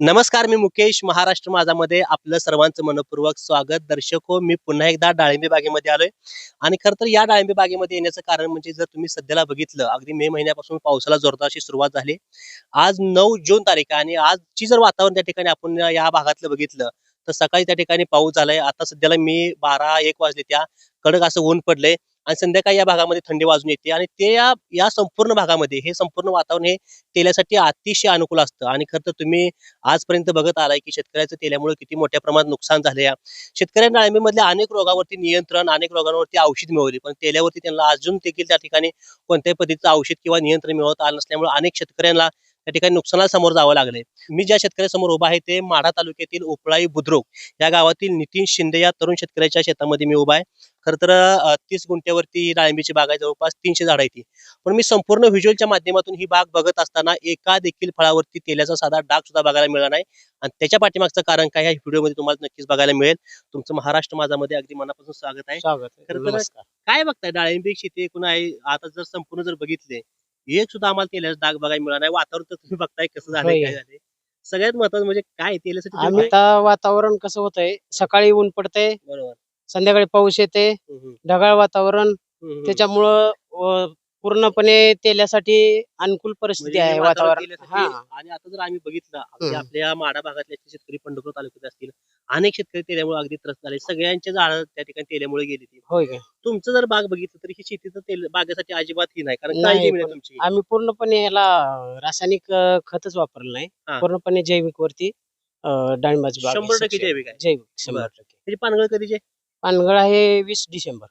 नमस्कार मी मुकेश महाराष्ट्र माझामध्ये आपलं सर्वांचं मनपूर्वक स्वागत. दर्शक हो मी पुन्हा एकदा डाळिंबी बागेमध्ये आलोय. आणि खरं तर या डाळिंबी बागेमध्ये येण्याचं कारण म्हणजे जर तुम्ही सध्याला बघितलं अगदी मे महिन्यापासून पावसाला जोरदार अशी सुरुवात झाली. आज नऊ जून तारीख आहे आणि आजची जर वातावरण त्या ठिकाणी आपण या भागातलं बघितलं तर सकाळी त्या ठिकाणी पाऊस झालाय. आता सध्याला मी बारा एक वाजले त्या. कडक असं ऊन पडलंय. आणि संध्याकाळी या भागामध्ये थंडी वाजून येते. आणि ते या या संपूर्ण भागामध्ये हे संपूर्ण वातावरण हे तेलासाठी अतिशय अनुकूल असतं. आणि खरं तर तुम्ही आजपर्यंत बघत आलाय की शेतकऱ्याचं तेल्यामुळे किती मोठ्या प्रमाणात नुकसान झाले या शेतकऱ्यांना डाळिंबीमधल्या अनेक रोगावरती नियंत्रण अनेक रोगांवरती औषध मिळवली. पण तेल्यावरती त्यांना अजून देखील त्या ठिकाणी कोणत्याही पद्धतीचं औषध किंवा नियंत्रण मिळवत आलं नसल्यामुळे अनेक शेतकऱ्यांना त्या ठिकाणी नुकसानाला समोर जावं लागलंय. मी ज्या शेतकऱ्यासमोर उभा आहे ते माढा तालुक्यातील उपळाई बुद्रुक या गावातील नितीन शिंदे या तरुण शेतकऱ्याच्या शेतामध्ये मी उभा आहे. खरं तर तीस गुंठ्यावरती डाळिंबीची बाग आहे जवळपास तीनशे झाड आहे ती. पण मी संपूर्ण व्हिज्युअलच्या माध्यमातून ही बाग बघत असताना एका देखील फळावरती तेलाचा साधा डाग सुद्धा बघायला मिळाला नाही. आणि त्याच्या पाठीमागचं कारण काय ह्या व्हिडिओमध्ये तुम्हाला नक्कीच बघायला मिळेल. तुमचं महाराष्ट्र माझामध्ये अगदी मनापासून स्वागत आहे. स्वागत काय बघताय? डाळिंबी शेती एकूण आहे. आता जर संपूर्ण जर बघितले एक सुद्धा आम्हाला तेलाचा डाग बघायला मिळाला नाही. वातावरण तर तुम्ही बघताय कसं होय. काय झालंय? सगळ्यात महत्वाचं म्हणजे काय? तेलासाठी वातावरण कसं होतंय? सकाळी ऊन पडतंय. बरोबर. संध्याकाळी पाऊस येते ढगाळ वातावरण. त्याच्यामुळं अ, पूर्णपणे तेल्यासाठी अनुकूल परिस्थिती म्हणजे आहे वातावरण हा. आणि आता जर आम्ही बघितलं अगदी हम्म. आपल्या माडा भागातले जे शेतकरी पंढरपूर तालुक्यात असतील अनेक शेतकरी तेल्यामुळे अगदी त्रस्त झाले. सगळ्यांचे झाड त्या ठिकाणी तेल्यामुळे गेली ती होय तुमचं जर बाग बघितलं तरी ही शेतीचं तेल बागेसाठी अजिबात ही नाही कारण नाही, काय जमीन आहे पण तुमची? आम्ही पूर्णपणे याला रासायनिक अ, खतच वापरलं नाही. पूर्णपणे जैविक वरती अ, डाळिंबाची बाग आहे. शंभर टक्के जैविक आहे. जैविक शंभर. टक्के. त्याची पानगळ कधीचे? पानगळ आहे वीस डिसेंबर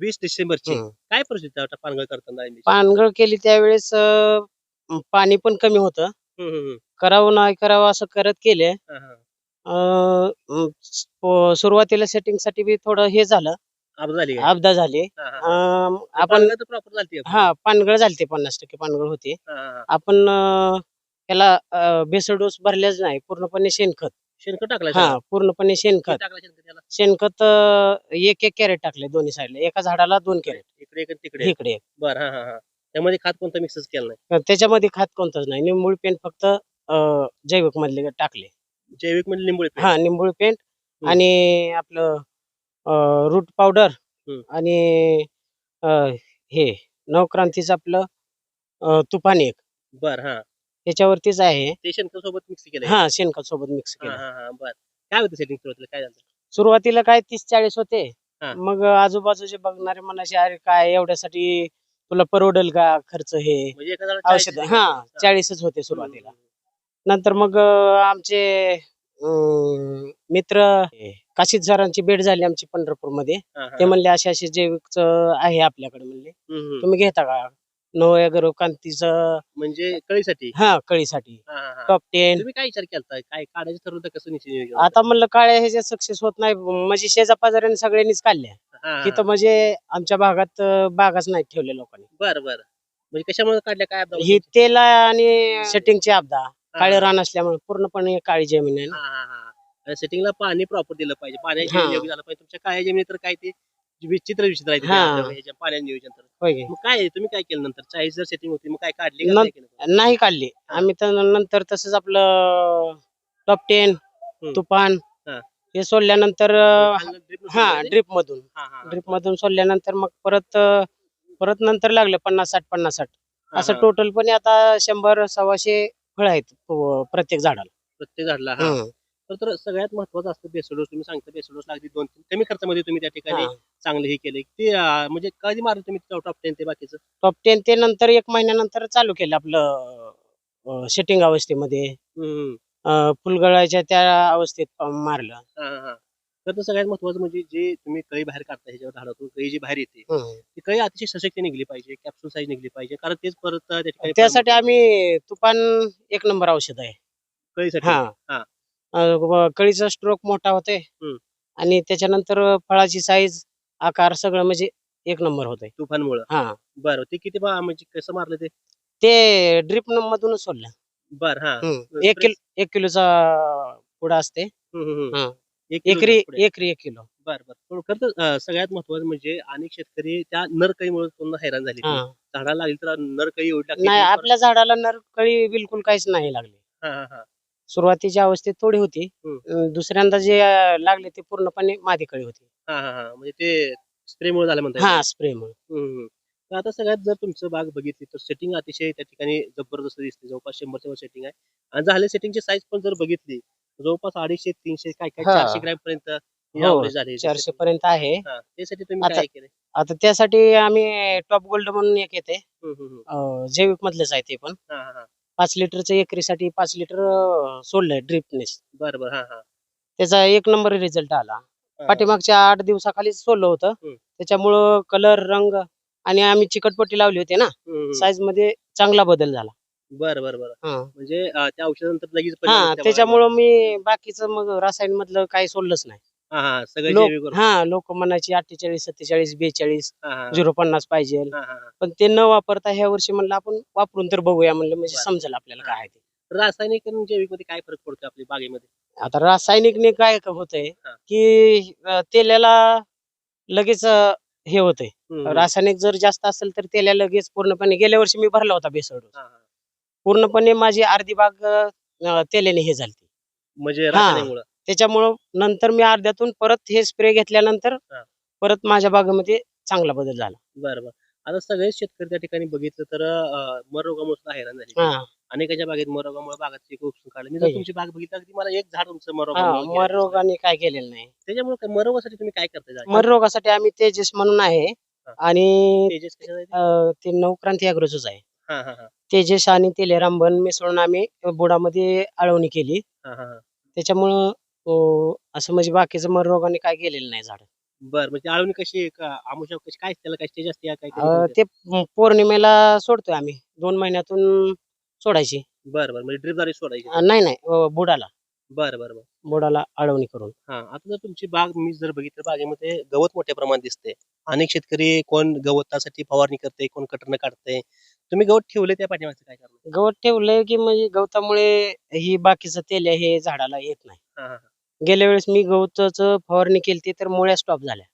वीस डिसेंबरची हम्म. काय परिस्थिती आता पानगळ करताना? पानगळ केली त्यावेळेस अ, पाणी पण कमी होतं हम्म, हम्म, हम्म. करावं नाही करावं असं करत केले हा, हा. अं, अं, स- प- सुरुवातीला सेटिंगसाठी बी थोडं हे झालं झाली काय? अपदा झाले हा, हा. अं, आपण पानगळ तर प्रॉपर झालती आपली. हा पानगळ झालते पन्नास टक्के पानगळ होते हा, हा, हा. आपण अं, याला अं, बेसल डोस भरल्याच नाही पूर्णपणे शेणखत शेणखत टाकलाय हा सगळं? पूर्णपणे किती शेणखत टाकलं शेणखत त्याला? शेणखत अं, एक एक कॅरेट टाकले दोन्ही साईडला एका झाडाला दोन कॅरेट इकडे एक आणि तिकडे एक. इकडे एक. बर हा हा हा त्यामध्ये खात कोणतं मिक्सच केलं नाही तर त्याच्यामध्ये खात कोणतंच नाही निंबुळी पेंट फक्त अं, जैविक मधले टाकले जैविक म्हणजे लिंबू हा निंबुळी पेंट हम्म. आणि आपलं रूट पावडर हम्म. आणि अं, हे नवक्रांतीचं आपलं अं, तुफान एक बर हा त्याच्यावरतीच आहे. ते शेणखत सोबत मिक्स केलं हा शेणखत सोबत मिक्स केलं बर. काय होतं सेटिंग सुरुवातीला? काय झालं? सुरुवातीला काय तीस चाळीस होते. हा. मग आजूबाजूचे बघणारे म्हणायचे अरे काय एवढ्यासाठी तुला परवडेल का खर्च हे? म्हणजे एका झाडाला औषध. 40 हा. चाळीसच होते सुरुवातीला. नंतर मग अं, आमचे अं, मित्र काशीद सरांची भेट झाली आमची पंढरपूरमध्ये हा, हा, ते म्हणले असे असे जैविकच आहे आपल्याकडे म्हणले. हम्म, हम्म. तुम्ही घेता का नवया गरव कांतीचं म्हणजे कळीसाठी? हा कळीसाठी. हा, हा, हा. टॉप टेन तुम्ही काय विचार केलता? काय काढायचं ठरवलं होतं कसं निश्चित नियोजन? आता म्हणलं काळ्या ह्याच्यात सक्सेस होत नाही. म्हणजे शेजा पाजाऱ्यांनी सगळ्यांनीच काढल्या. हा, हा. तिथं म्हणजे आमच्या भागात अं, बागाच नाही ठेवले लोकांनी. बर बर. म्हणजे कशामुळे काढल्या? काय अपघात ही? तेल आणि सेटिंगची आपदा. हा, काळे. रान असल्यामुळे पूर्णपणे काळी जमीन आहे ना. हा, हा, हा. सेटिंगला पाणी प्रॉपर दिलं पाहिजे. पाण्याचे हा. योग्य झालं पाहिजे. तुमच्या काळ्या जमिनी तर काय ते विचित्र विचित्र आहे हा. पाण्याचे नियोजन तर होय की? मग काय तुम्ही काय केलं नंतर चाळीस जर सेटिंग होती मग काय काढली का नाही केलं? नाही काढली आम्ही तर नंतर तसंच आपलं टॉप टेन तुफान हा. हे सोडल्यानंतर अं, खालनं drip नं हा? ड्रिप मधून हा, हा, हा. ड्रिप मधून सोडल्यानंतर मग परत अं, परत नंतर लागले पन्नास साठ पन्नास साठ हा, असं हा. टोटल पण आता शंभर सव्वाशे फळ आहेत अं, प्रत्येक झाडाला प्रत्येक झाडला हा हम्म. तर तर सगळ्यात महत्वाचं असतं बेसोडोस तुम्ही सांगता बेसोडोस लागली दोन तीन कमी खर्चामध्ये तुम्ही त्या ठिकाणी हा. चांगलं हे केलं ते अं, म्हणजे कधी मारलं तुम्ही टॉप टेन ते बाकीचं टॉप टेन ते नंतर एक महिन्यानंतर चालू केलं आपलं सेटिंग अवस्थेमध्ये हम्म. अं, फुलगळाच्या त्या अवस्थेत मारलं हा, हा, हा. तर ते सगळ्यात महत्वाचं म्हणजे जे तुम्ही कळी बाहेर काढता ह्याच्यावर झाडातून कळी जी बाहेर येते हम्म. ती कळी अतिशय सशक्त निघली पाहिजे कॅप्सूल साईज निघली पाहिजे कारण तेच परत त्या ठिकाणी त्यासाठी आम्ही तुफान एक नंबर औषध आहे कळीसाठी हा हा. कळीचा स्ट्रोक मोठा होतोय. हम्म. आणि त्याच्यानंतर फळाची साईज आकार सगळं म्हणजे एक नंबर होतंय. तुफानमुळं. हा. बरं ते किती बा- म्हणजे कसं मारलं ते? ते ड्रिप मधूनच सोडलं. बर हा. हम्म. एक किलो एक किलोचा पुडा असते. हम्म, हम्म, हम्म. हा. एक किलो एकरी. एकरी एक किलो. बर बर. खरं तर अं, सगळ्यात महत्वाचं म्हणजे अनेक शेतकरी त्या नरकळीमुळे पूर्ण हैराण झाले हा. झाडाला लागली तर नरकळी एवढी नाही की आपल्या झाडाला नर कळी बिलकुल काहीच नाही लागली. हा, हा, हा. सुरुवातीच्या अवस्थेत थोडी होती. अं, दुसऱ्यांदा जे अं, लागले ते पूर्णपणे मादीकळी होती. हा हा हा. म्हणजे ते स्प्रे मुळे झालं म्हणतात हा हम्म. तर आता सगळ्यात जर तुमचं बाग बघितली तर सेटिंग अतिशय त्या ठिकाणी जबरदस्त दिसते. जवळपास शंभरच्या वर सेटिंग आहे. आणि झाले सेटिंगची साईज पण जर बघितली जवळपास अडीचशे तीनशे काय काय हा. चारशे ग्रॅम पर्यंत हो, average झाले चारशे पर्यंत आहे. हा, त्यासाठी तुम्ही आता- काय केलं आता त्यासाठी आम्ही टॉप गोल्ड म्हणून एक येते. हम्म, हम्म, हम्म. अं, जैविक मधलेच आहे ते पण. हा, हा, हा. पाच लिटरचं एकरीसाठी पाच लिटर अं, सोडलंय ड्रिपनेस बरं बरं हा हा त्याचा एक नंबर रिझल्ट आला हा. पाठीमागच्या आठ दिवसाखाली सोडलं होतं हम्म. त्याच्यामुळं कलर रंग आणि आम्ही चिकटपट्टी लावली होती ना हम्म, हम्म. साईजमध्ये चांगला बदल झाला बरं बरं बरं हा. म्हणजे अं, त्या औषधानंतर लगेच परिणाम हा. त्याच्यामुळं मी बाकीचं मग रासायनिक मधलं काही सोडलंच नाही हा हा सगळं लोक जैविक वरून. हा लोक म्हणायची अठ्ठेचाळीस सत्तेचाळीस बेचाळीस हा, हा, झिरो पन्नास पाहिजे. हा, हा, हा. पण ते न वापरता ह्या वर्षी म्हणलं आपण वापरून तर बघूया म्हणलं म्हणजे बरं. समजेल आपल्याला काय आहे ते. रासायनिक आणि जैविकमध्ये काय फरक पडतो आपल्या बागेमध्ये? आता रासायनिकने काय होतंय हा. की अं, तेलाला लगेच अं, हे होतंय. हम्म, रासायनिक जर जास्त असेल तर तेला लगेच पूर्णपणे गेल्या वर्षी मी भरला होता बेसळ हा, हा. पूर्णपणे माझी अर्धी बाग अं, तेलाने हे झाली म्हणजे रासायनिकमुळं. त्याच्यामुळं नंतर मी अर्ध्यातून परत हे स्प्रे घेतल्यानंतर. परत माझ्या बागेमध्ये चांगला बदल झाला बरं बरं आता सगळेच शेतकरी त्या ठिकाणी बघितलं तर अं, मर रोगामुळे सुद्धा हैराण झाले अनेकाच्या बागेत मर रोगामुळे बागात पीक उपसून काढलं मी. तुमची बाग बघितली अगदी मला एक झाड तुमचं मर हा रोगामुळे मर गेलं. रोगाने काय केलेलं नाही त्याच्यामुळे काय मर रोगासाठी तुम्ही काय करताय जागी? मर रोगासाठी आम्ही तेजस म्हणून आहे. आणि तेजस ते? नवक्रांती अग्रोच आहे तेजस आणि तेले रामबन मिसळून आम्ही बुडामध्ये आळवणी केली त्याच्यामुळं असं म्हणजे बाकीचं मर रोगाने काय केलेलं नाही झाड. बर म्हणजे आळवणी कशी आहे का आमुषा कशी काय त्याला काय स्टेज असते काय अं, ते पौर्णिमेला सोडतोय आम्ही. दोन महिन्यातून सोडायची. बर बर म्हणजे ड्रिपद्वारे सोडायची. अं, नाही नाही अं, बुडाला. बर बर बर. बुडाला आळवणी करून. हा आता जर तुमची बाग मी जर बघितलं बागेमध्ये गवत मोठ्या प्रमाणात दिसते अनेक शेतकरी कोण गवतासाठी फवारणी करते कोण कटरनं काढते तुम्ही गवत ठेवले त्या पाठीमागचं काय कारण गवत ठेवलंय की म्हणजे गवतामुळे ही बाकीचं तेल आहे हे झाडाला येत नाही. हा हा. गेल्या वेळेस मी गवताचं फवारणी केली तर मुळ्या स्टॉप झाल्या.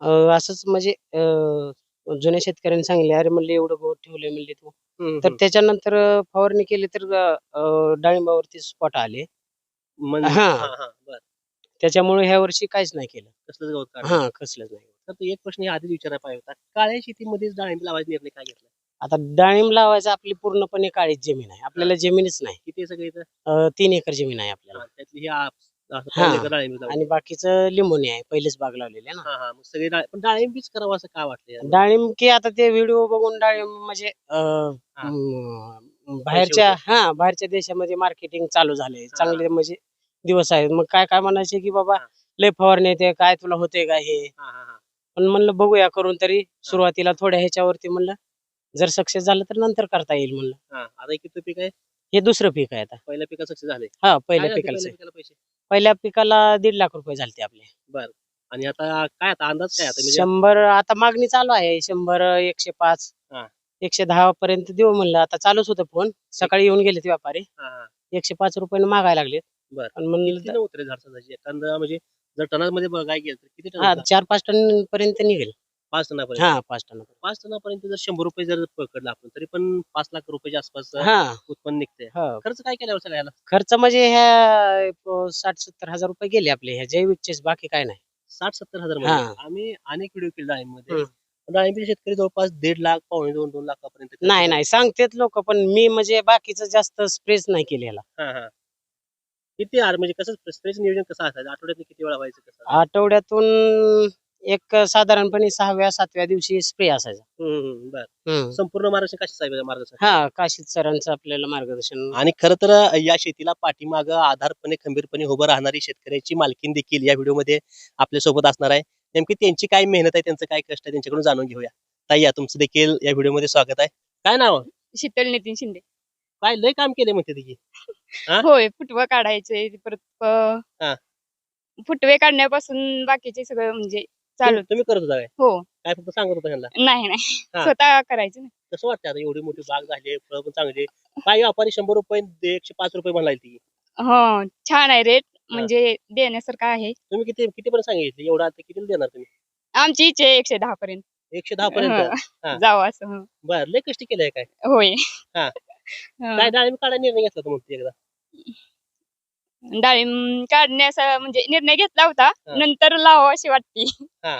अं, असंच म्हणजे अं, जुन्या शेतकऱ्यांनी सांगितले अरे म्हणले एवढं गवत ठेवलंय म्हणले तू. तर. त्याच्यानंतर अं, फवारणी केली तर अं, डाळिंबावरती स्पॉट आले. म्हणजे हा. हा हा बर. त्याच्यामुळे ह्या वर्षी काहीच नाही केलं. कसलंच गवत हा कसलंच नाही तर तो एक प्रश्न आधीच विचारायला पाहिजे होता. काळ्या शेतीमध्येच डाळिंब लावायचा निर्णय काय घेतला? आता डाळिंब लावायचं आपली पूर्णपणे काळीच जमीन आहे. आपल्याला जमीनच नाही. किती सगळे इथं? अं, तीन एकर जमीन आहे आपल्याला. त्यातली ही आप- असं हा. पाऊण एकर डाळिंब लावली. आणि बाकीचं लिंबोनी आहे पहिलेच बाग लावलेली आहे ना. हा हा. मग सगळे डाळ पण डाळिंबीच करावं असं का वाटलं यार? डाळिंब की आता ते व्हिडिओ बघून डाळिंब म्हणजे अं, बाहेरच्या हा बाहेरच्या देशामध्ये मार्केटिंग चालू झाले चांगले म्हणजे दिवस आहेत. मग काय काय म्हणायचे की बाबा हा. लय फवारणी येते काय तुला होते का हे? हा हा हा. पण म्हणलं बघूया करून तरी. सुरुवातीला थोड्या ह्याच्यावरती म्हणलं जर सक्सेस झालं तर नंतर करता येईल म्हणलं. हा. आता किती पीक आहे. हे दुसरं पीक आहे आता. पहिल्या पिका सक्सेस झाले हा काय पहिल्या झाले पिकाला पहिल्या पिकाला पैसे? पहिल्या पिकाला दीड लाख रुपये झाले आपले. आणि आता काय आता अंदाज काय आता? म्हणजे शंभर आता मागणी चालू आहे. शंभर एकशे पाच हा. एकशे दहा पर्यंत देऊ म्हणलं. आता चालूच होतं फोन. सकाळी येऊन गेले ते व्यापारी. हा, हा. एकशे पाच रुपयाने मागायला लागलेत. बरं. पण म्हणलं उतरे झाड सदाची एखादा म्हणजे जर टनामध्ये बघाय गेलं तर किती हा? चार पाच टन पर्यंत निघेल. पाच टनापर्यंत. हा पाच टन पाच टनापर्यंत जर शंभर रुपये जर पकडला आपण तरी पण पाच लाख रुपयाच्या आसपास हा. उत्पन्न निघते हा. खर्च काय केल्यावर सगळ्याला? खर्च म्हणजे ह्या साठ सत्तर हजार रुपये गेले आपले ह्या जैविकचेच बाकी काय नाही. साठ सत्तर हजार हा. आम्ही अनेक व्हिडिओ केले डाळिंबमध्ये. हम्म. डाळिंबचे शेतकरी जवळपास दीड लाख पावणे दोन दोन लाखापर्यंत खर्च नाही. नाही. सांगतेत लोक पण मी म्हणजे बाकीचं जास्त स्प्रेच नाही केलेला हा हा. किती आर म्हणजे कसं स्प्रेचं नियोजन कसं असायचं? आठवड्यात किती वेळा व्हायचं कसं? आठवड्यातून एक साधारणपणे सहाव्या सातव्या दिवशी स्प्रे असायचा. हम्म, बरं. हम्म. संपूर्ण महाराष्ट्र कशा साहेब मार्गदर्शन? हा काशीद सरांचं आपल्याला मार्गदर्शन. आणि खरं तर या शेतीला पाठीमाग आधारपणे खंबीरपणे उभं राहणारी शेतकऱ्याची मालकीन देखील या व्हिडिओमध्ये आपल्यासोबत असणार आहे. नेमकी त्यांची काय मेहनत आहे त्यांचं काय कष्ट आहे त्यांच्याकडून जाणून घेऊया. ताई या तुमचं देखील या व्हिडिओमध्ये स्वागत आहे. काय नाव? शीतल नितीन शिंदे. काय लय काम केले म्हणते तिची हा? होय फुटवा काढायचे परत हा. अ, फुटवे काढण्यापासून बाकीचे सगळं म्हणजे चालू तुम्ही करत होता काय? हो. काय फक्त सांगत होता ह्यांना? नाही नाही. हा. स्वतः करायचं ना. कसं वाटतं आता एवढी मोठी बाग झाली फळं पण चांगली? काय व्यापारी शंभर रुपये दे- एकशे पाच रुपये म्हणाली ती. हो छान आहे रेट. म्हणजे देण्यासारखं आहे. तुम्ही किती किती पर्यंत सांगितले? एवढा आता किती देणार तुम्ही? आमची इच्छा आहे एकशे दहा पर्यंत. एकशे दहा पर्यंत? हा. जावं असं हं. बर लय कष्ट केलंय काय? होय. हं. काय डाळिंब काढा निर्णय घेतला तुम्ही एकदा? डाळिंब काढण्याचा म्हणजे निर्णय घेतला होता. नंतर लावा अशी वाटती हा.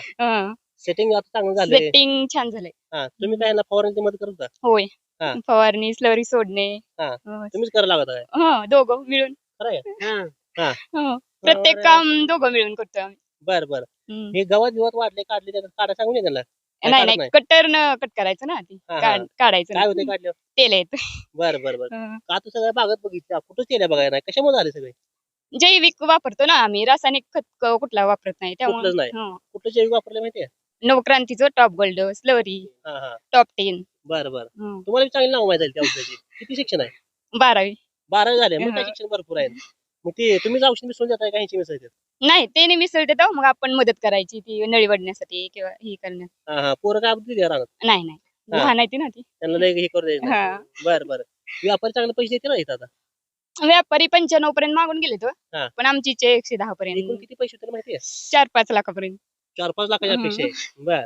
सेटिंग आता चांगलं झालंय. सेटिंग छान झालंय. हा. तुम्ही काय ना फवारणी मदत करता होय. हा. फवारणी स्लरी सोडणे. हा. तुम्हीच करायला लागत काय? हं, दोघं मिळून. खरं आहे? हा. हं. प्रत्येक काम दोघं मिळून करतो आम्ही. बर बर. हं. हे गवत बिवत वाढले काढले त्याला काढा सांगून ये त्यांना काय नाही काढत नाही. कटर न कट करायचं ना ती हा, हा. काढ- काढायचं काय नाही. होते काढले तेल येत बर बर बर. का तर सगळ्या बागत बघितल्या कुठंच केल्या बघायला? नाही कशामुळे झाले सगळे? जैविक वापरतो ना आम्ही. रासायनिक खत कुठला वापरत नाही. कुठलंच नाही. हं. कुठलं जैविक वापरले माहितीये? नवक्रांतीचं टॉप गोल्ड स्लरी हा हा. Top ten. बर बर. तुम्हाला बी चांगली नाव माहिती आहे त्या औषधाची. किती शिक्षण आहे? बारावी. बारावी झाले. मग काय हा. शिक्षण भरपूर आहे मग ते तुम्हीच औषध मिसळून देताय का ह्यांची मिसळते नाही ते नाही मिसळते तेव्हा मग आपण मदत करायची ती नळी वडण्यासाठी किंवा हे करण्यात. हा हा. पोरं काय दिली राहणार नाही नाही. हा. लहान आहे ती ना ती. त्यांना लय हे करू द्यायचं. हा. बर बर. व्यापारी चांगले पैसे देते ना इथं आता? व्यापारी पंच्याण्णव पर्यंत मागून गेले तो. हा. पण आमची इच्छा एकशे दहा एकूण पर्यंत किती पैसे होते माहितीये चार पाच लाखापर्यंत. चार पाच लाखाच्या हम्म. अपेक्षा आहे. बर.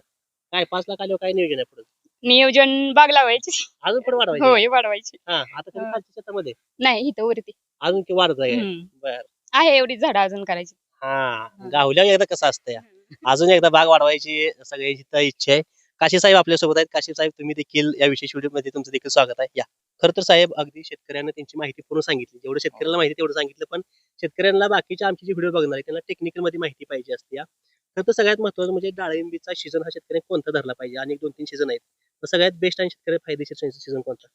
काय पाच लाख आल्यावर काय नियोजन आहे पुढे? नियोजन बाग लावायची अजून पण वाढवायचे? होय वाढवायची. हा आता तुम्ही हा. खालच्या शेतामध्ये? नाही इथं वरती. अजून की वाढत आहे? हम्म. बर. आहे एवढी झाडं अजून करायची. हा गावल्या एकदा कसं असतं या? अजून एकदा बाग वाढवायची सगळ्याची तर इच्छा आहे. काशी साहेब आपल्यासोबत आहेत. काशी साहेब तुम्ही देखील या विशेष व्हिडिओमध्ये तुमचं देखील स्वागत आहे. या. खरं तर साहेब अगदी शेतकऱ्यांना त्यांची माहिती पूर्ण सांगितली. जेवढं शेतकऱ्याला माहिती तेवढं सांगितलं पण शेतकऱ्यांना बाकीच्या आमचे जे व्हिडिओ बघणार आहे त्यांना टेक्निकलमध्ये माहिती पाहिजे असते या. खरं तर सगळ्यात महत्वाचं म्हणजे डाळिंबीचा सीझन हा शेतकऱ्यांनी कोणता धरला पाहिजे? आणि दोन तीन सीझन आहेत. तर सगळ्यात बेस्ट आणि शेतकरी फायदेशीर सीझन कोणता?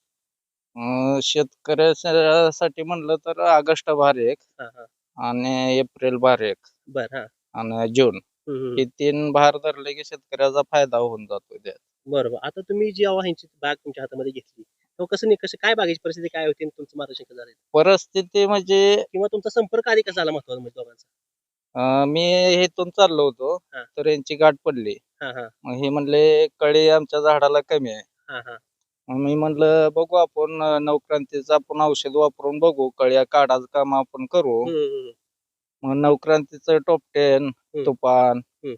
अं, शेतकऱ्यासाठी म्हणलं तर ऑगस्ट बार एक हा हा. आणि एप्रिल बार एक बर हा. आणि जून. हम्म, हम्म. हे तीन भार धरले की शेतकऱ्याचा फायदा होऊन जातो त्यात. बरोबर. आता तुम्ही जेव्हा ह्यांची बाग तुमच्या हातामध्ये घेतली तेव्हा कसं नाही कसं काय बागेची परिस्थिती काय होती आणि तुमचं मार्गदर्शन कसं झालं परिस्थिती म्हणजे किंवा तुमचा संपर्क आधी कसा झाला महत्त्वाचा म्हणजे दोघांचा? अं, मी इथून चाललो होतो हा. तर यांची गाठ पडली. हा हा. मग हे म्हणले कळी आमच्या झाडाला कमी आहे. हा हा. मग मी म्हणलं बघू आपण अं, नवक्रांतीचं आपण औषध वापरून बघू कळ्या काढाचं काम आपण करू. हम्म, हम्म, मग नवक्रांतीचं टॉप टेन तुफान हम्म.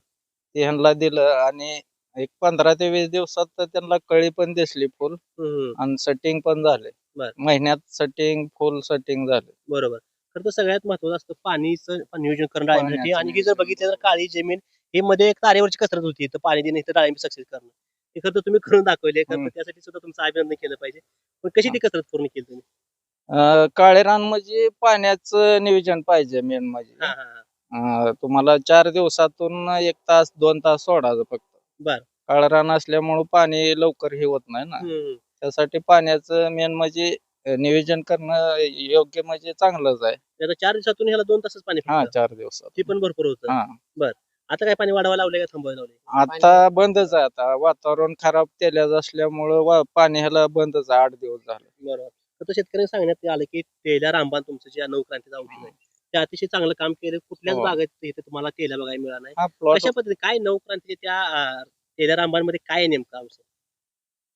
ते ह्यांना दिलं आणि एक पंधरा ते वीस दिवसात तर त्यांना कळी पण दिसली फुल हम्म, आणि सेटिंग पण झाले. बर. महिन्यात सेटिंग फुल सेटिंग झाले. बरोबर. खरं तर सगळ्यात महत्वाचं असतं पाणीचं नियोजन करणं डाळिंबीसाठी पाण्याचं आणि ही जर बघितलं तर काळी जमीन हे मध्ये एक तारेवरची कसरत होती तर पाणी देणे तर डाळिंबी सक्सेस करणं. हे खरं तर तुम्ही करून दाखवले खरं तर हम्म. त्यासाठी सुद्धा तुमचं अभिनंदन केलं पाहिजे. पण कशी ती कसरत पूर्ण केली तुम्ही? अं, काळे रान म्हणजे पाण्याचं नियोजन पाहिजे मेन म्हणजे. हा हा हा. अं, तुम्हाला चार दिवसातून एक तास दोन तास सोडायचं फक्त. बर. काळं रान असल्यामुळं पाणी लवकर हे होत नाही ना. हम्म, त्यासाठी पाण्याचं मेन म्हणजे नियोजन करणं योग्य म्हणजे चांगलंच आहे. आता चार दिवसातून ह्याला दोन तासच पाणी हा. चार दिवसात. ती पण भरपूर होतं. हा. आता काय पाणी वाढवायला लावलंय का थांबवायला लावलंय? आता बंदच आहे आता. वातावरण खराब तेल्याचं असल्यामुळं वा- पाणी ह्याला बंदच आहे. आठ दिवस झाले. बरोबर. तर शेतकऱ्यांनी सांगण्यात आलं की तेल्या रामबान तुमचं जे नवक्रांतीचं औषध आहे ते अतिशय चांगलं काम केलं. कुठल्याच हो. बागेत इथे तुम्हाला तेल्या बघायला मिळाला नाही. हा प्लॉट कशा पद्धतीने काय नवक्रांतीच्या त्या तेल्या रामबानमध्ये काय नेमकं औषध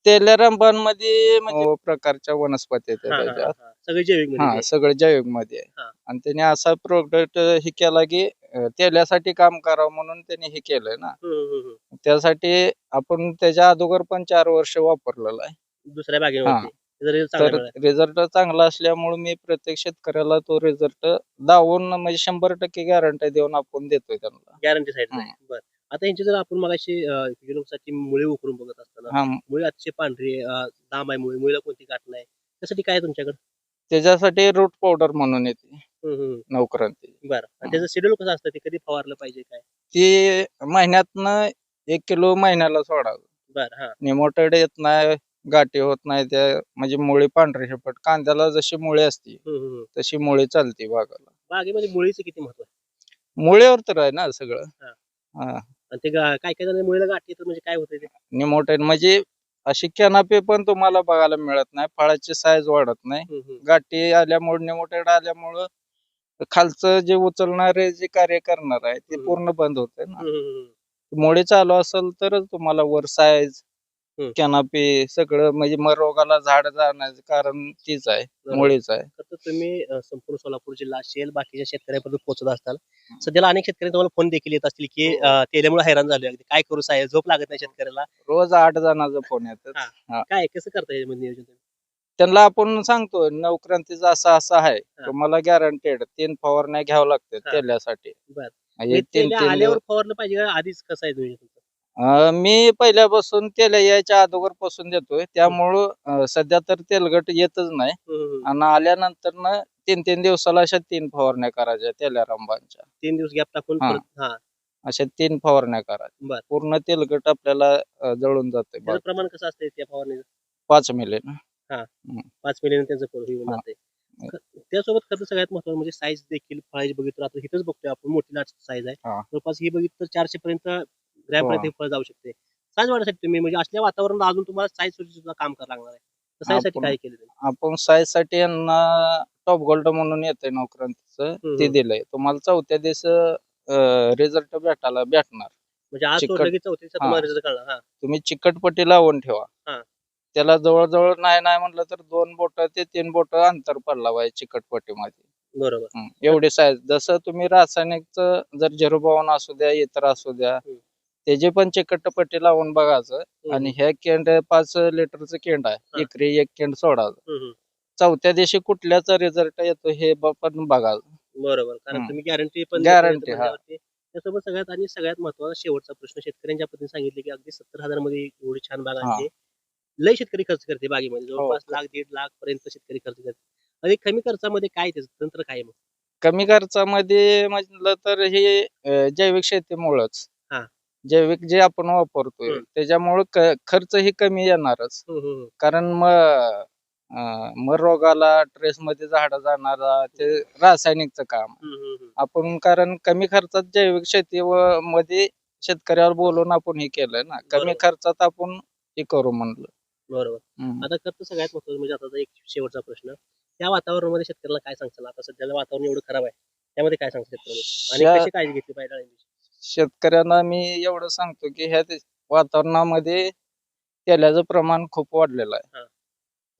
तेल्या मध्ये म्हणजे प्रकारच्या वनस्पती आहेत हा, हा, त्याच्यात. हा. सगळे जैविकमध्ये हा सगळं जैविकमध्ये हा. आणि त्याने असा प्रोडक्ट हे केला की अं, तेल्यासाठी काम करावं म्हणून त्याने हे केलंय ना. हम्म, हम्म, हम्म. त्यासाठी आपण त्याच्या अगोदर पण चार वर्ष वापरलेलं आहे. दुसऱ्या बागेमध्ये तर. रिझल्ट चांगला असल्यामुळे मी प्रत्येक शेतकऱ्याला तो रिझल्ट दावून म्हणजे शंभर टक्के गॅरंटी देऊन आपण देतोय त्यांना. Guarantee side. नाही बर. आता यांची जर आपण मगाशी मुळे उकरून बघत असताना हा. मुळे अतिशय पांढरी अं, लांब आहे मुळे मुळेला कोणती गाठ नाही. त्यासाठी काय आहे तुमच्याकडे? त्याच्यासाठी रूट पावडर म्हणून येते. हम्म, हम्म. नवक्रांती. बरं. आणि त्याचं शेड्यूल कसं असतं? ते कधी फवारलं पाहिजे काय? ती महिन्यातनं एक किलो महिन्याला सोडावं. बर हा. निमोटेड येत नाही गाठी होत नाही त्या म्हणजे मुळी पांढरी शेपट कांद्याला जशी मुळी असते. तशी मुळी चालते बागाला बागेमध्ये मुळीचं किती महत्त्व आहे मुळीवर तर आहे ना सगळं हा. हा आणि ते गा- काय काय जण मुळीला गाठी येतात म्हणजे काय होतं ते निमोटेड म्हणजे अशी कॅनापे पण तुम्हाला बघायला मिळत नाही फळाची साईज वाढत नाही हम्म, हम्म. गाठी आल्यामुळे निमोटेड आल्यामुळं खालचं जे उचलणारे जे कार्य करणार आहे ते हम्म. पूर्ण बंद होते ना हम्म, हम्म, हम्म. मुळे चालू असेल तरच तुम्हाला वर साईज कॅनापी सगळं म्हणजे मग रोगाला झाड जाण्याचं कारण तीच आहे बरोबर. मुळीच आहे. तर तुम्ही अं, संपूर्ण सोलापूर जिल्हा असेल बाकीच्या शेतकऱ्यांपर्यंत पोहोचत असताल सध्याला अनेक शेतकरी तुम्हाला फोन देखील येत असतील की हो. अं, तेल्यामुळे हैराण झाले अगदी. काय करू साहेब? झोप लागत नाही शेतकऱ्याला. रोज आठ जणांचा फोन येतात. काय कसं करता येईल म्हणजे नियोजन तुम्ही? त्यांना आपण सांगतो नवक्रांतीचा असा असा आहे. तुम्हाला गॅरंटेड तीन फवारण्या घ्यावं लागते हा. तेल्यासाठी बर. म्हणजे हे तीन तेल्या तीन आल्यावर दिवस- फवारलं पाहिजे का? आधीच कसं आहे अं, मी पहिल्यापासून तेल यायच्या अगोदरपासून देतोय. त्यामुळं अं, सध्या तर तेलगट येतच नाही. आणि आल्यानंतर ना तीन तीन दिवसाला अशा तीन फवारण्या करायच्या तेल्या रंबांच्या तीन दिवस गॅप टाकून हा. परत- हा. अशा तीन फवारण्या बर. करायच्या पूर्ण तेलगट आपल्याला अं, जळून जाते त्याचं प्रमाण कसं असतं त्या फवारणीचं? पाच मिली पाच मिलियन त्यांचं त्यासोबत खरं सगळ्यात महत्वाचं म्हणजे साईज देखील फळाची बघितलं आता इथंच बघतोय आपण मोठी लाट साईज आहे. हा. जवळपास ही बघितलं तर चारशे पर्यंत ग्रॅमपर्यंत हो. हे फळ जाऊ शकते साईज वाढण्यासाठी तुम्ही म्हणजे असल्या वातावरणात अजून तुम्हाला साईज सुद्धा काम करावं लागणार आहे तर साईजसाठी आपण- काय केलं तुम्ही? आपण साईजसाठी यांना टॉप गोल्ड म्हणून येतंय नोकरांचं ते हम्म. दिलंय तुम्हाला चौथ्या दिवस रिझल्ट भेटायला भेटणार म्हणजे आज चिकट- सोडलं की चौथी. तुम्हाला result कळणार हा तुम्ही चिकटपट्टी लावून ठेवा हा. त्याला जवळजवळ नाही नाही म्हटलं तर दोन बोट ते तीन बोट अंतर पडला पाहिजे चिकटपट्टीमध्ये बरोबर हं, एवढी साईज जसं तुम्ही रासायनिकचं जर झिरो असू द्या इतर असू द्या. त्याची पण चिकटपट्टी लावून बघायचं. आणि ह्या केंड पाच लिटरचं केंड हा. आहे एकरी एक केंड सोडायचं. चौथ्या दिवशी कुठल्याचा रिझल्ट येतो हे ब- पण बघायचं बरोबर कारण हम्म. तुम्ही गॅरंटी पण Guarantee, हा. म्हणल्यावरती त्यासोबत सगळ्यात आणि सगळ्यात महत्त्वाचा शेवटचा प्रश्न शेतकऱ्यांच्या पद्धतीने सांगितले की अगदी सत्तर हजारमध्ये एवढी छान बाग हा. आणते लय शेतकरी खर्च करते बागेमध्ये हो. जवळपास लाख दीड लाख पर्यंत शेतकरी खर्च करते आणि कमी खर्चामध्ये काय त्याचं तंत्र काय आहे मग कमी खर्चामध्ये म्हटलं तर हे अं, जैविक शेतीमुळंच. जैविक जे आपण वापरतोय हम्म. त्याच्यामुळं खर्च ही कमी येणारच. कारण मग मग रोगाला ट्रेस मध्ये झाड जाणारा ते रासायनिकचं काम. आपण कारण कमी खर्चात जैविक शेती व मध्ये शेतकऱ्यावर बोलून आपण हे केलंय ना कमी बरोबर. खर्चात आपण हे करू म्हणलं बरोबर हम्म. आता खर्च सगळ्यात महत्वाचं म्हणजे आता एक शेवटचा प्रश्न त्या वातावरणामध्ये शेतकऱ्याला काय सांगताल आता सध्याला वातावरण एवढं खराब आहे त्यामध्ये काय सांगता शेतकऱ्याला आणि कशी काळजी घेतली पाहिजे डाळिंबीची? शेतकऱ्यांना मी एवढं सांगतो की ह्या वातावरणामध्ये तेलाचं प्रमाण खूप वाढलेलं हा. आहे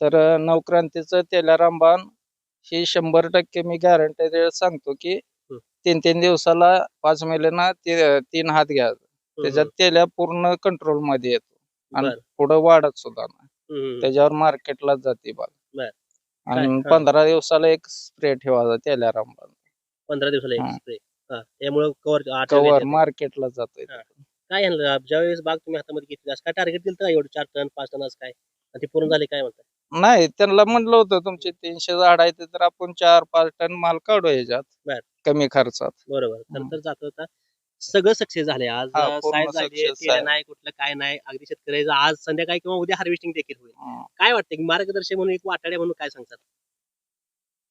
तर नवक्रांतीचं तेला रामबाण ही शंभर टक्के मी गॅरंटी सांगतो की हम्म. तीन तीन दिवसाला पाच महिन्यांना ते तीन हात घ्या त्याच्यात तेल्या पूर्ण कंट्रोलमध्ये येतो आणि बरं. पुढे वाढत सुद्धा नाही हम्म. त्याच्यावर मार्केटला जाते बाग बरं. आणि काय? हा. पंधरा दिवसाला एक स्प्रे ठेवायचा तेल्या रामबाण पंधरा दिवसाला हा. एक स्प्रे त्यामुळे कव्हर कवर मार्केटला जातोय हा. काय ह्यांना ज्यावेळेस बाग तुम्ही हातामध्ये घेतली असं काय टार्गेट दिलं तर एवढं? चार टन पाच टन असं काय? आणि ते पूर्ण झाले काय म्हणतात नाही त्यांना म्हणलं होतं तुमचे तीनशे झाड आहेत तर आपण चार पाच टन माल काढू याच्यात बर. कमी खर्चात. बरोबर. तर हम्म. तर जात होता. सगळं सक्सेस झाले आज. हा, पूर्ण झाली success. नाही कुठलं काय नाही अगदी शेतकऱ्याचं आज संध्याकाळी किंवा उद्या हार्वेस्टिंग देखील होईल. काय वाटतं की मार्गदर्शक म्हणून एक वाटाड्या म्हणून काय सांगतात?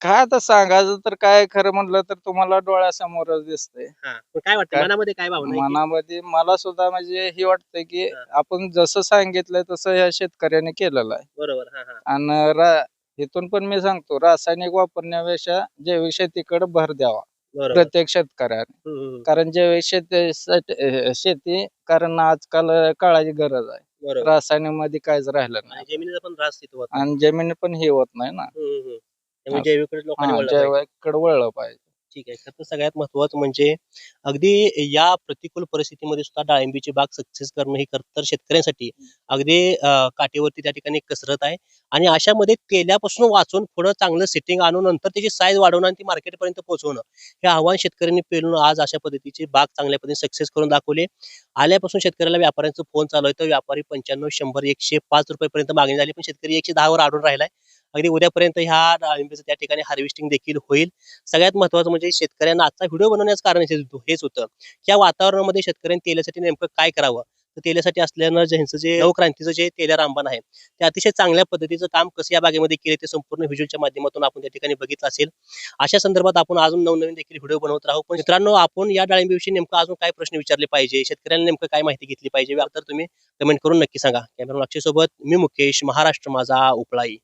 काय आता सांगायचं तर काय खरं म्हणलं तर तुम्हाला डोळ्यासमोरच दिसतंय. हा काय वाटतं? काय? मनामध्ये काय भावना आहे की- मनामध्ये मला सुद्धा म्हणजे हे वाटतंय की हा. आपण जसं सांगितलंय तसं या शेतकऱ्याने केलेलं आहे. बरोबर हा हा. आणि रा- इथून पण मी सांगतो रासायनिक वापरण्यापेक्षा जैविक शेतीकडे भर द्यावा. बरोबर. प्रत्येक शेतकऱ्याने. हम्म, हम्म, हम्म. कारण जैविक शेती शेती कारण आजकाल काळाची गरज आहे. बरोबर. रासायनिकमध्ये काहीच राहिलं नाही. आणि जमिनीचा पण त्रास तिथं होत आणि जमीन पण हे होत नाही ना. हम्म, हम्म, हम्म. त्यामुळे लोकांनी वळलं पाहिजे. जैविकडे वळलं पाहिजे. ठीक आहे. तर सगळ्यात महत्वाचं म्हणजे अगदी या प्रतिकूल परिस्थितीमध्ये सुद्धा डाळिंबीची बाग सक्सेस करणं ही खरं तर शेतकऱ्यांसाठी अगदी अं, काठीवरती त्या ठिकाणी कसरत आहे. आणि अशामध्ये तेल्यापासून वाचून पुढं चांगलं सेटिंग आणून नंतर त्याची साईज वाढवणं आणि ती मार्केटपर्यंत पोहोचवणं हे आव्हान शेतकऱ्यांनी पेलून आज अशा पद्धतीची बाग चांगल्या पद्धतीने सक्सेस करून दाखवली. आल्यापासून शेतकऱ्याला व्यापाऱ्यांचा फोन चालू आहे. तर व्यापारी पंच्याण्णव शंभर एकशे पाच रुपयेपर्यंत मागणी झाली पण शेतकरी एकशे दहावर आढळून राहिलाय. अगदी उद्यापर्यंत ह्या डाळिंबीचं त्या ठिकाणी हार्वेस्टिंग देखील होईल. सगळ्यात महत्वाचं म्हणजे शेतकऱ्यांना आजचा व्हिडिओ बनवण्याचं कारण हेच होतं- या वातावरणामध्ये शेतकऱ्यांनी तेलासाठी नेमकं काय करावं? तर तेलासाठी असल्यानं ज्यांचं जे नवक्रांतीचं जे तेल्या रामबाण आहे ते अतिशय चांगल्या पद्धतीचं काम कसं या बागेमध्ये केले ते संपूर्ण व्हिज्युअलच्या माध्यमातून आपण त्या ठिकाणी बघितलं असेल. अशा संदर्भात आपण अजून नवनवीन देखील व्हिडिओ बनवत राहू. पण मित्रांनो आपण या डाळिंबीविषयी नेमकं अजून काय प्रश्न विचारले पाहिजे? शेतकऱ्यांना नेमकं काय माहिती घेतली पाहिजे? तर तुम्ही कमेंट करून नक्की सांगा. कॅमेरा सोबत मी मुकेश महाराष्ट्र माझा उपळाई